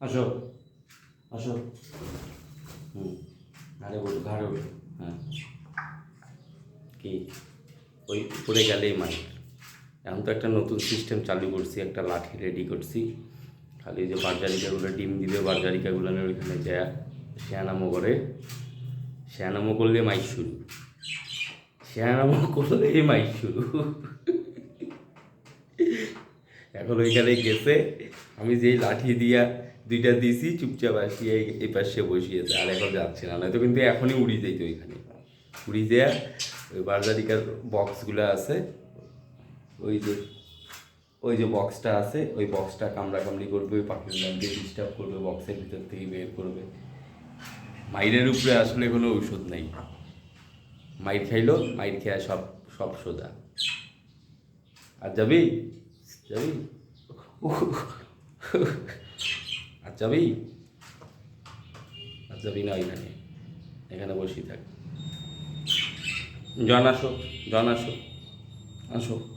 আসো। আসো। হুম ঘাড়ে বসো ঘাড়ে হ্যাঁ। কি? ওই উপরে গেলেই মাইক এখন তো একটা নতুন সিস্টেম চালু করছি, একটা লাঠি রেডি করছি। খালি যে বারজারিকাগুলো ডিম দিলে বারজারিকাগুলো ওইখানে যায়। শ্যানামো করে। শ্যানামো করলে মাইক শুরু। শ্যানামো করলেই মাইক শুরু। এখন ওইখানে গেছে, আমি যেই লাঠি দিয়া দুইটা দিছি, চুপচাপ আসিয়ে এই পাশে বসিয়েছে আর এখন যাচ্ছে না। নয়তো কিন্তু এখনই উড়ি যাইতো ওইখানে। উড়ি দেয়া ওই বারজারিকার বক্সগুলো আছে, ওই যে ওই যে বক্সটা আছে, ওই বক্সটা কামড়া কামড়ি করবে, ওই পাখিগুলোকে ডিস্টার্ব করবে বক্সের ভিতর থেকে বের করবে। মাইরের উপরে আসলে কোনো ঔষধ নেই। মাইর খাইলো, মাইর খেয়া সব সব সোজা। আর যাবি? যাবি আর যাবি আর যাবি না ওইখানে এখানে বসেই থাক। জন আসো জন আসো। আসো।